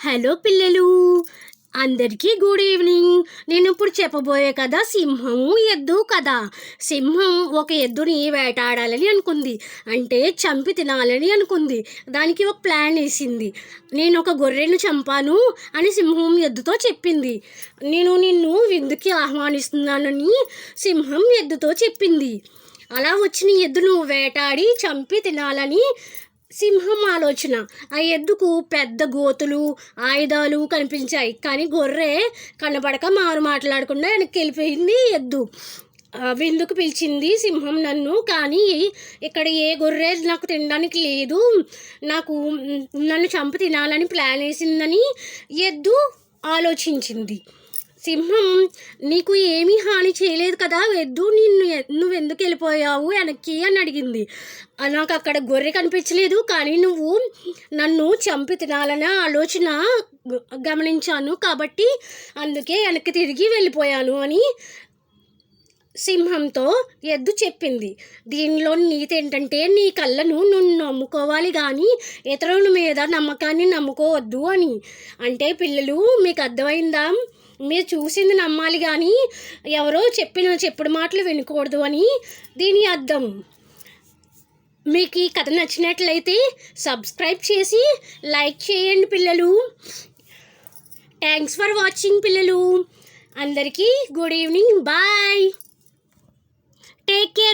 Hello పిల్లలు అందరికీ good evening నేను ఇప్పుడు చెప్పబోయే కథ సింహము ఎద్దు కథ. సింహం ఒక ఎద్దుని వేటాడాలని అనుకుంది. అంటే చంపి తినాలని అనుకుంది. దానికి ఒక ప్లాన్ వేసింది. నేను ఒక గొర్రెను చంపాను అని సింహం ఎద్దుతో చెప్పింది. నేను నిన్ను విందుకి ఆహ్వానిస్తున్నానని సింహం ఎద్దుతో చెప్పింది. అలా వచ్చిన ఎద్దును వేటాడి చంపి తినాలని సింహం ఆలోచన. ఆ ఎద్దుకు పెద్ద గోతులు ఆయుధాలు కనిపించాయి. కానీ గొర్రె కనబడక మారు మాట్లాడకుండా వెనక్కి వెళ్ళిపోయింది ఎద్దు విందుకు పిలిచింది సింహం నన్ను? కానీ ఇక్కడ ఏ గొర్రె నాకు తినడానికి లేదు. నాకు నన్ను చంప తినాలని ప్లాన్ వేసిందని ఎద్దు ఆలోచించింది. సింహం నీకు ఏమీ హాని చేయలేదు కదా ఎద్దు నిన్ను నువ్వెందుకు నువ్వు ఎందుకు వెళ్ళిపోయావు వెనక్కి అని అడిగింది. నాకు అక్కడ గొర్రె కనిపించలేదు కానీ నువ్వు నన్ను చంపి తినాలనే ఆలోచన గమనించాను కాబట్టి అందుకే వెనక్కి తిరిగి వెళ్ళిపోయాను అని సింహంతో ఎద్దు చెప్పింది. దీనిలో నీతి ఏంటంటే నీ కళ్ళను నువ్వు నమ్ముకోవాలి కానీ ఇతరుల మీద నమ్మకాన్ని నమ్ముకోవద్దు అని. అంటే పిల్లలు మీకు అర్థమైందా? మీరు చూసింది నమ్మాలి కానీ ఎవరో చెప్పిన చెప్పుడు మాటలు వినకూడదు అని దీని అర్థం. మీకు ఈ కథ నచ్చినట్లయితే సబ్స్క్రైబ్ చేసి లైక్ చేయండి పిల్లలు. థ్యాంక్స్ ఫర్ వాచింగ్ పిల్లలు. అందరికీ good evening. Bye. Take care.